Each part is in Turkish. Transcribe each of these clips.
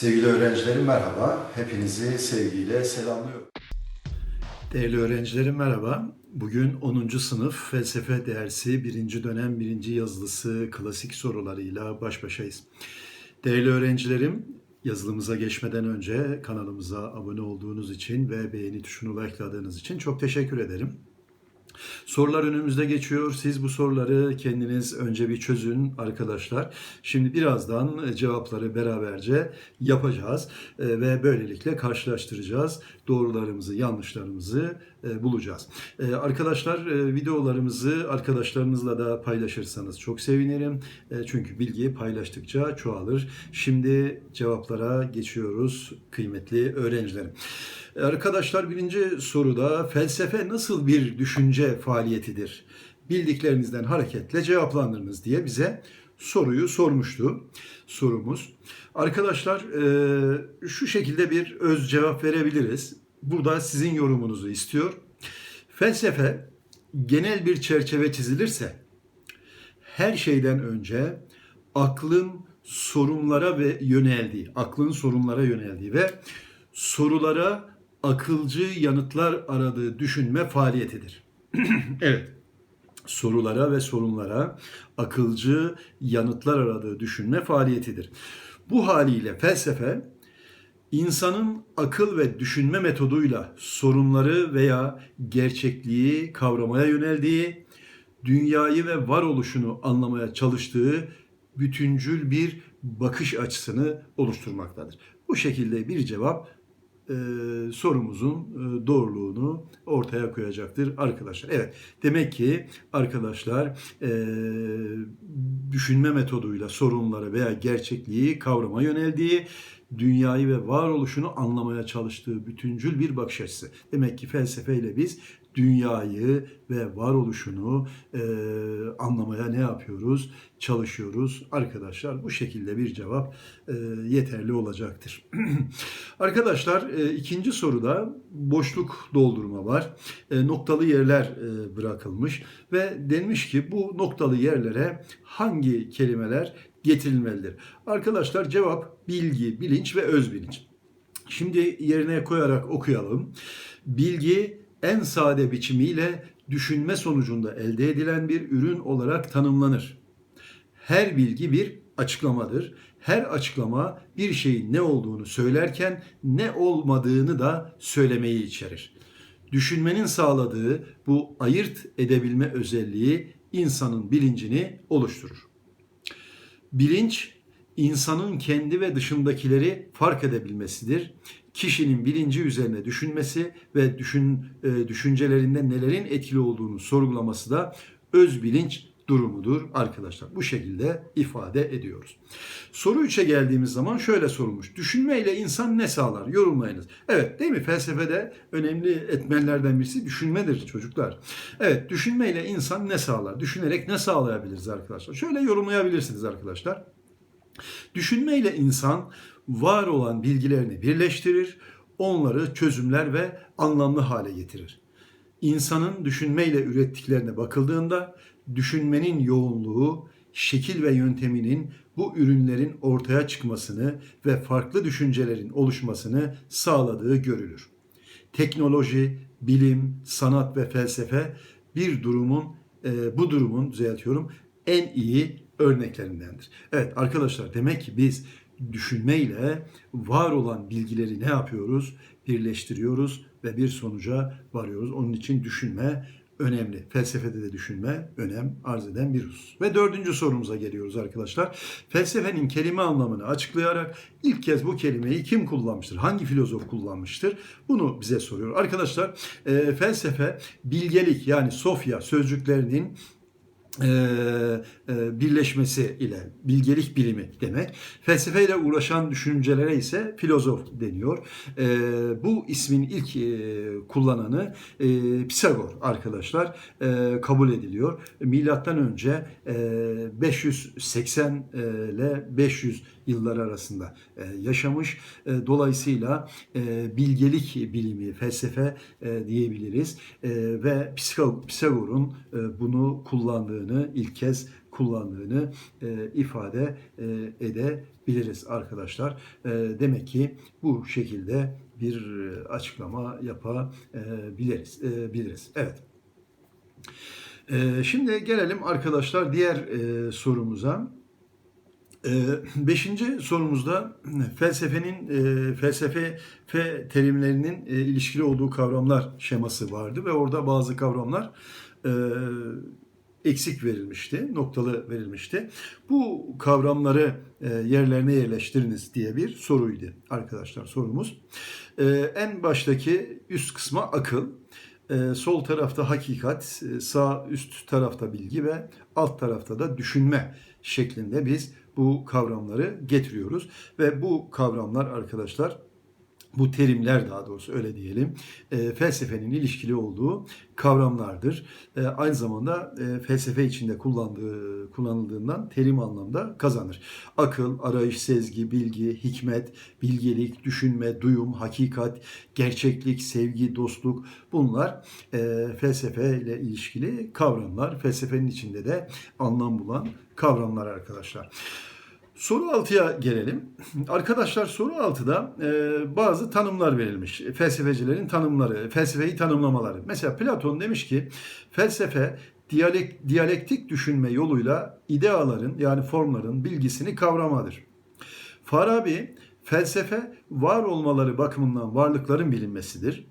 Sevgili öğrencilerim merhaba. Hepinizi sevgiyle selamlıyorum. Değerli öğrencilerim merhaba. Bugün 10. sınıf felsefe dersi 1. dönem 1. yazılısı klasik sorularıyla baş başayız. Değerli öğrencilerim, yazılımıza geçmeden önce kanalımıza abone olduğunuz için ve beğeni tuşunu likeladığınız için çok teşekkür ederim. Sorular önümüzde geçiyor. Siz bu soruları kendiniz önce bir çözün arkadaşlar. Şimdi birazdan cevapları beraberce yapacağız E, ve böylelikle karşılaştıracağız. Doğrularımızı, yanlışlarımızı bulacağız. E, Arkadaşlar e, videolarımızı arkadaşlarınızla da paylaşırsanız çok sevinirim. E, Çünkü bilgi paylaştıkça çoğalır. Şimdi cevaplara geçiyoruz kıymetli öğrencilerim. Arkadaşlar birinci soruda felsefe nasıl bir düşünce faaliyetidir? Bildiklerinizden hareketle cevaplandırınız diye bize soruyu sormuştu sorumuz. Arkadaşlar e, şu şekilde bir öz cevap verebiliriz. Burada sizin yorumunuzu istiyor. Felsefe genel bir çerçeve çizilirse her şeyden önce aklın sorunlara ve yöneldiği, aklın sorunlara yöneldiği ve sorulara akılcı yanıtlar aradığı düşünme faaliyetidir. evet. Sorulara ve sorunlara akılcı yanıtlar aradığı düşünme faaliyetidir. Bu haliyle felsefe insanın akıl ve düşünme metoduyla sorunları veya gerçekliği kavramaya yöneldiği, dünyayı ve varoluşunu anlamaya çalıştığı bütüncül bir bakış açısını oluşturmaktadır. Bu şekilde bir cevap e, sorumuzun e, doğruluğunu ortaya koyacaktır arkadaşlar. Evet, demek ki arkadaşlar e, düşünme metoduyla sorunları veya gerçekliği kavrama yöneldiği, dünyayı ve varoluşunu anlamaya çalıştığı bütüncül bir bakış açısı. Demek ki felsefeyle biz dünyayı ve varoluşunu e, anlamaya ne yapıyoruz? Çalışıyoruz arkadaşlar. Bu şekilde bir cevap e, yeterli olacaktır. arkadaşlar e, ikinci soruda boşluk doldurma var. E, noktalı yerler e, bırakılmış ve denmiş ki bu noktalı yerlere hangi kelimeler getirilmelidir? Arkadaşlar cevap bilgi, bilinç ve öz bilinç. Şimdi yerine koyarak okuyalım. Bilgi en sade biçimiyle düşünme sonucunda elde edilen bir ürün olarak tanımlanır. Her bilgi bir açıklamadır. Her açıklama bir şeyin ne olduğunu söylerken ne olmadığını da söylemeyi içerir. Düşünmenin sağladığı bu ayırt edebilme özelliği insanın bilincini oluşturur. Bilinç insanın kendi ve dışındakileri fark edebilmesidir. Kişinin bilinci üzerine düşünmesi ve düşün e, düşüncelerinde nelerin etkili olduğunu sorgulaması da öz bilinç durumudur arkadaşlar. Bu şekilde ifade ediyoruz. Soru 3'e geldiğimiz zaman şöyle sorulmuş. Düşünmeyle insan ne sağlar? Yorumlayınız. Evet değil mi? Felsefede önemli etmenlerden birisi düşünmedir çocuklar. Evet düşünmeyle insan ne sağlar? Düşünerek ne sağlayabiliriz arkadaşlar? Şöyle yorumlayabilirsiniz arkadaşlar. Düşünmeyle insan var olan bilgilerini birleştirir, onları çözümler ve anlamlı hale getirir. İnsanın düşünmeyle ürettiklerine bakıldığında düşünmenin yoğunluğu, şekil ve yönteminin bu ürünlerin ortaya çıkmasını ve farklı düşüncelerin oluşmasını sağladığı görülür. Teknoloji, bilim, sanat ve felsefe bir durumun e, bu durumun düzeltiyorum en iyi örneklerindendir. Evet arkadaşlar demek ki biz düşünmeyle var olan bilgileri ne yapıyoruz? Birleştiriyoruz ve bir sonuca varıyoruz. Onun için düşünme önemli. Felsefede de düşünme önem arz eden bir husus. Ve dördüncü sorumuza geliyoruz arkadaşlar. Felsefenin kelime anlamını açıklayarak ilk kez bu kelimeyi kim kullanmıştır? Hangi filozof kullanmıştır? Bunu bize soruyor. Arkadaşlar e, felsefe bilgelik yani Sofya sözcüklerinin birleşmesi ile bilgelik bilimi demek. Felsefeyle uğraşan düşüncelere ise filozof deniyor. E, bu ismin ilk e, kullananı e, Pisagor arkadaşlar e, kabul ediliyor. Milattan önce e, 580 e, ile 500 yıllar arasında e, yaşamış. E, dolayısıyla e, bilgelik bilimi, felsefe diyebiliriz. Ve Pisagor'un bunu kullandığını ilk kez kullandığını e, ifade e, edebiliriz arkadaşlar. E, demek ki bu şekilde bir açıklama yapabiliriz. E, biliriz. Evet. E, şimdi gelelim arkadaşlar diğer e, sorumuza. E, beşinci sorumuzda felsefenin e, felsefe fe terimlerinin e, ilişkili olduğu kavramlar şeması vardı ve orada bazı kavramlar e, eksik verilmişti, noktalı verilmişti. Bu kavramları e, yerlerine yerleştiriniz diye bir soruydu arkadaşlar sorumuz. E, en baştaki üst kısma akıl, e, sol tarafta hakikat, e, sağ üst tarafta bilgi ve alt tarafta da düşünme şeklinde biz bu kavramları getiriyoruz. Ve bu kavramlar arkadaşlar bu terimler daha doğrusu öyle diyelim e, felsefenin ilişkili olduğu kavramlardır. E, aynı zamanda e, felsefe içinde kullandığı kullanıldığından terim anlamda kazanır. Akıl, arayış, sezgi, bilgi, hikmet, bilgelik, düşünme, duyum, hakikat, gerçeklik, sevgi, dostluk bunlar e, felsefe ile ilişkili kavramlar. Felsefenin içinde de anlam bulan kavramlar arkadaşlar. Soru 6'ya gelelim. Arkadaşlar soru 6'da e, bazı tanımlar verilmiş. Felsefecilerin tanımları, felsefeyi tanımlamaları. Mesela Platon demiş ki felsefe diyalek, diyalektik düşünme yoluyla ideaların yani formların bilgisini kavramadır. Farabi felsefe var olmaları bakımından varlıkların bilinmesidir.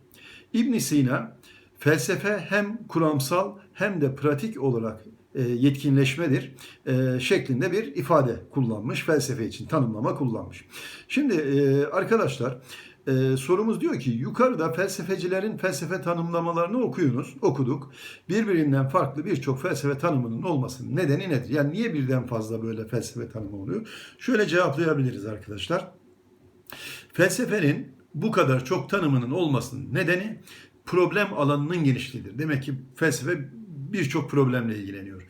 İbn Sina felsefe hem kuramsal hem de pratik olarak yetkinleşmedir e, şeklinde bir ifade kullanmış. Felsefe için tanımlama kullanmış. Şimdi e, arkadaşlar sorumuz diyor ki yukarıda felsefecilerin felsefe tanımlamalarını okuyunuz. Okuduk. Birbirinden farklı birçok felsefe tanımının olmasının nedeni nedir? Yani niye birden fazla böyle felsefe tanımı oluyor? Şöyle cevaplayabiliriz arkadaşlar. Felsefenin bu kadar çok tanımının olmasının nedeni problem alanının genişliğidir. Demek ki felsefe birçok problemle ilgileniyor.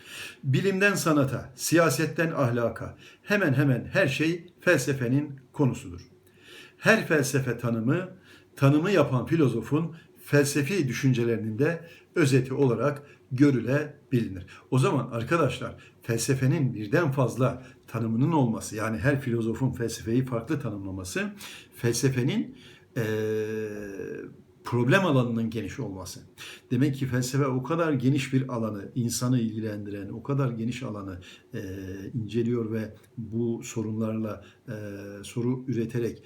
Bilimden sanata, siyasetten ahlaka hemen hemen her şey felsefenin konusudur. Her felsefe tanımı, tanımı yapan filozofun felsefi düşüncelerinin de özeti olarak görülebilir. O zaman arkadaşlar felsefenin birden fazla tanımının olması yani her filozofun felsefeyi farklı tanımlaması felsefenin ee, problem alanının geniş olması. Demek ki felsefe o kadar geniş bir alanı, insanı ilgilendiren, o kadar geniş alanı e, inceliyor ve bu sorunlarla e, soru üreterek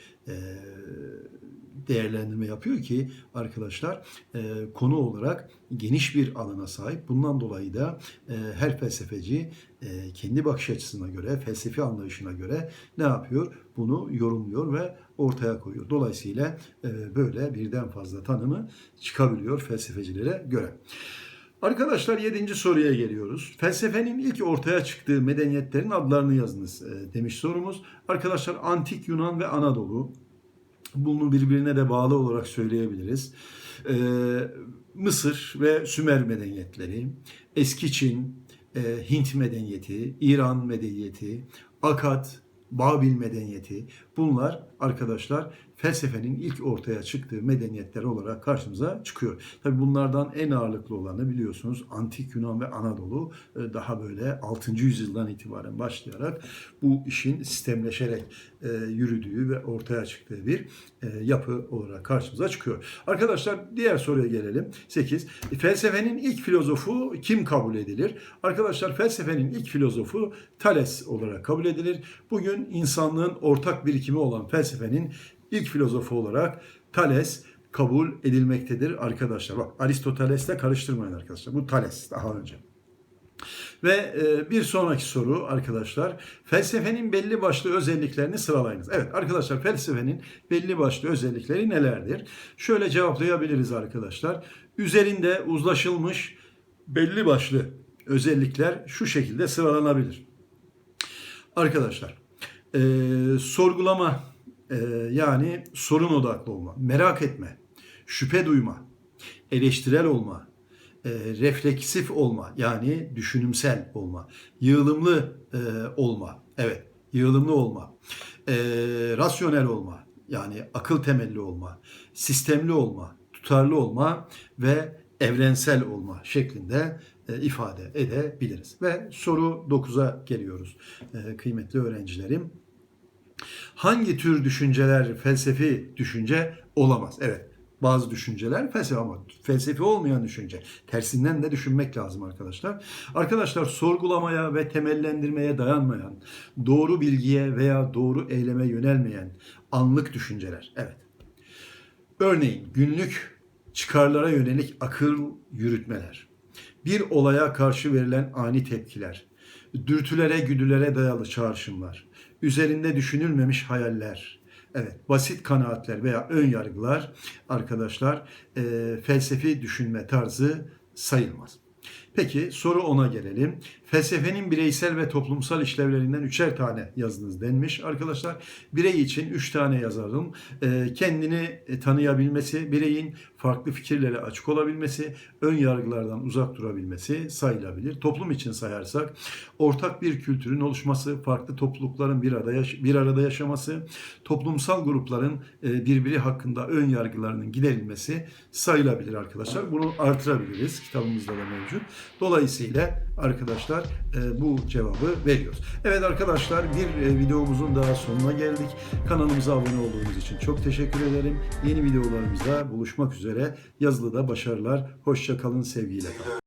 değerlendirme yapıyor ki arkadaşlar konu olarak geniş bir alana sahip. Bundan dolayı da her felsefeci kendi bakış açısına göre, felsefi anlayışına göre ne yapıyor? Bunu yorumluyor ve ortaya koyuyor. Dolayısıyla böyle birden fazla tanımı çıkabiliyor felsefecilere göre. Arkadaşlar yedinci soruya geliyoruz. Felsefenin ilk ortaya çıktığı medeniyetlerin adlarını yazınız e, demiş sorumuz. Arkadaşlar Antik Yunan ve Anadolu. Bunu birbirine de bağlı olarak söyleyebiliriz. E, Mısır ve Sümer medeniyetleri, Eski Çin, e, Hint medeniyeti, İran medeniyeti, Akkad, Babil medeniyeti bunlar arkadaşlar felsefenin ilk ortaya çıktığı medeniyetler olarak karşımıza çıkıyor. Tabi bunlardan en ağırlıklı olanı biliyorsunuz Antik Yunan ve Anadolu e, daha böyle 6. yüzyıldan itibaren başlayarak bu işin sistemleşerek e, yürüdüğü ve ortaya çıktığı bir e, yapı olarak karşımıza çıkıyor. Arkadaşlar diğer soruya gelelim. 8. Felsefenin ilk filozofu kim kabul edilir? Arkadaşlar felsefenin ilk filozofu Thales olarak kabul edilir. Bugün insanlığın ortak birikimi olan felsefenin ilk filozofu olarak Thales kabul edilmektedir arkadaşlar. Bak Aristoteles'le karıştırmayın arkadaşlar. Bu Thales daha önce. Ve e, bir sonraki soru arkadaşlar. Felsefenin belli başlı özelliklerini sıralayınız. Evet arkadaşlar felsefenin belli başlı özellikleri nelerdir? Şöyle cevaplayabiliriz arkadaşlar. Üzerinde uzlaşılmış belli başlı özellikler şu şekilde sıralanabilir. Arkadaşlar e, sorgulama e, yani sorun odaklı olma, merak etme, şüphe duyma, eleştirel olma, e, refleksif olma yani düşünümsel olma, yığılımlı e, olma, evet yığılımlı olma, e, rasyonel olma yani akıl temelli olma, sistemli olma, tutarlı olma ve evrensel olma şeklinde ifade edebiliriz. Ve soru 9'a geliyoruz e, kıymetli öğrencilerim. Hangi tür düşünceler felsefi düşünce olamaz? Evet. Bazı düşünceler felsefe ama felsefi olmayan düşünce. Tersinden de düşünmek lazım arkadaşlar. Arkadaşlar sorgulamaya ve temellendirmeye dayanmayan, doğru bilgiye veya doğru eyleme yönelmeyen anlık düşünceler. Evet. Örneğin günlük çıkarlara yönelik akıl yürütmeler, bir olaya karşı verilen ani tepkiler, dürtülere güdülere dayalı çağrışımlar, üzerinde düşünülmemiş hayaller, evet basit kanaatler veya ön yargılar arkadaşlar e, felsefi düşünme tarzı sayılmaz. Peki soru 10'a gelelim. Felsefenin bireysel ve toplumsal işlevlerinden üçer tane yazınız denmiş. Arkadaşlar birey için üç tane yazarım. Ee, kendini e, tanıyabilmesi, bireyin farklı fikirlere açık olabilmesi, ön yargılardan uzak durabilmesi sayılabilir. Toplum için sayarsak ortak bir kültürün oluşması, farklı toplulukların bir arada, bir arada yaşaması, toplumsal grupların e, birbiri hakkında ön yargılarının giderilmesi sayılabilir arkadaşlar. Bunu artırabiliriz. Kitabımızda da mevcut. Dolayısıyla arkadaşlar e, bu cevabı veriyoruz. Evet arkadaşlar bir e, videomuzun daha sonuna geldik. Kanalımıza abone olduğunuz için çok teşekkür ederim. Yeni videolarımızda buluşmak üzere. Yazılıda başarılar. Hoşça kalın sevgiyle kalın.